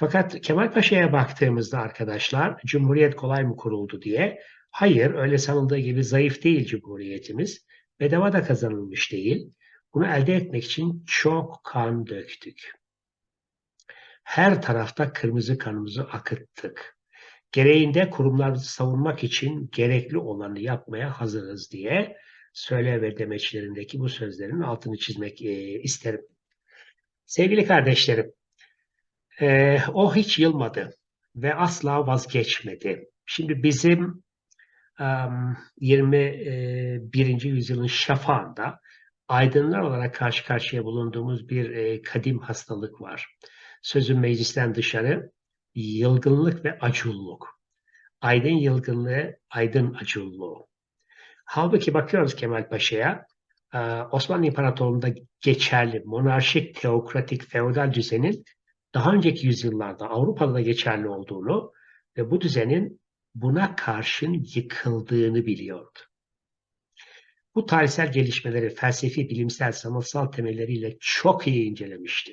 Fakat Kemal Paşa'ya baktığımızda arkadaşlar Cumhuriyet kolay mı kuruldu diye hayır öyle sanıldığı gibi zayıf değil Cumhuriyetimiz. Bedava da kazanılmış değil. Bunu elde etmek için çok kan döktük. Her tarafta kırmızı kanımızı akıttık. Gereğinde kurumlarımızı savunmak için gerekli olanı yapmaya hazırız diye söyle ve demeçlerindeki bu sözlerin altını çizmek e, isterim. Sevgili kardeşlerim, e, o hiç yılmadı ve asla vazgeçmedi. Şimdi bizim um, 21. yüzyılın şafağında aydınlar olarak karşı karşıya bulunduğumuz bir e, kadim hastalık var. Sözün meclisten dışarı yılgınlık ve aculluk. Aydın yılgınlığı, aydın aculluğu. Halbuki bakıyoruz Kemal Paşa'ya, e, Osmanlı İmparatorluğu'nda geçerli monarşik, teokratik, feodal düzenin daha önceki yüzyıllarda Avrupa'da da geçerli olduğunu ve bu düzenin buna karşın yıkıldığını biliyordu. Bu tarihsel gelişmeleri felsefi, bilimsel, sanatsal temelleriyle çok iyi incelemişti.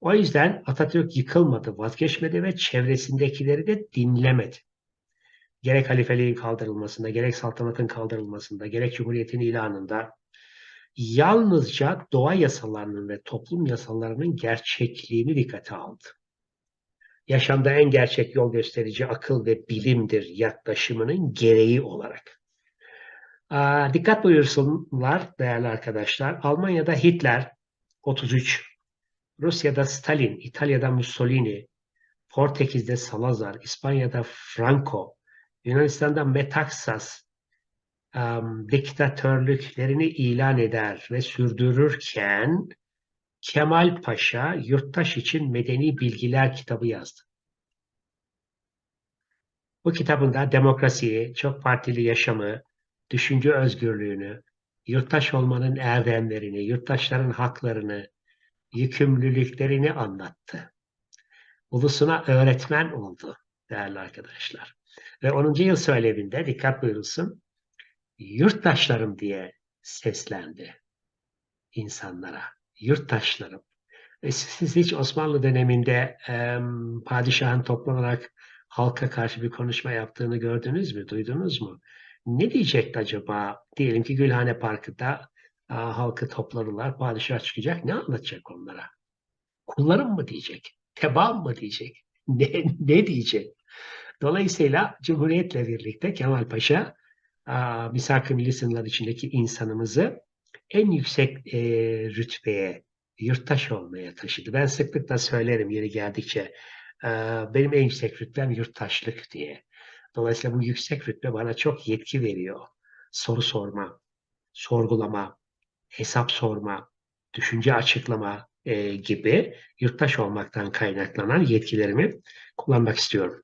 O yüzden Atatürk yıkılmadı, vazgeçmedi ve çevresindekileri de dinlemedi. Gerek halifeliğin kaldırılmasında, gerek saltanatın kaldırılmasında, gerek cumhuriyetin ilanında yalnızca doğa yasalarının ve toplum yasalarının gerçekliğini dikkate aldı. Yaşamda en gerçek yol gösterici akıl ve bilimdir yaklaşımının gereği olarak. Aa, dikkat buyursunlar değerli arkadaşlar. Almanya'da Hitler 33, Rusya'da Stalin, İtalya'da Mussolini, Portekiz'de Salazar, İspanya'da Franco, Yunanistan'da Metaxas diktatörlüklerini ilan eder ve sürdürürken Kemal Paşa Yurttaş için Medeni Bilgiler kitabı yazdı. Bu kitabında demokrasiyi, çok partili yaşamı, düşünce özgürlüğünü, yurttaş olmanın erdemlerini, yurttaşların haklarını, yükümlülüklerini anlattı. Ulusuna öğretmen oldu değerli arkadaşlar. Ve 10. yıl söylevinde dikkat buyurulsun, yurttaşlarım diye seslendi insanlara. Yurttaşlarım. E siz hiç Osmanlı döneminde e, padişahın toplanarak halka karşı bir konuşma yaptığını gördünüz mü, duydunuz mu? Ne diyecekti acaba? Diyelim ki Gülhane Parkı'da a, halkı topladılar, padişah çıkacak. Ne anlatacak onlara? Kullarım mı diyecek? Tebaam mı diyecek? Ne, ne diyecek? Dolayısıyla Cumhuriyet'le birlikte Kemal Paşa misak-ı milli sınırlar içindeki insanımızı en yüksek e, rütbeye, yurttaş olmaya taşıdı. Ben sıklıkla söylerim yeri geldikçe e, benim en yüksek rütbem yurttaşlık diye. Dolayısıyla bu yüksek rütbe bana çok yetki veriyor. Soru sorma, sorgulama, hesap sorma, düşünce açıklama e, gibi yurttaş olmaktan kaynaklanan yetkilerimi kullanmak istiyorum.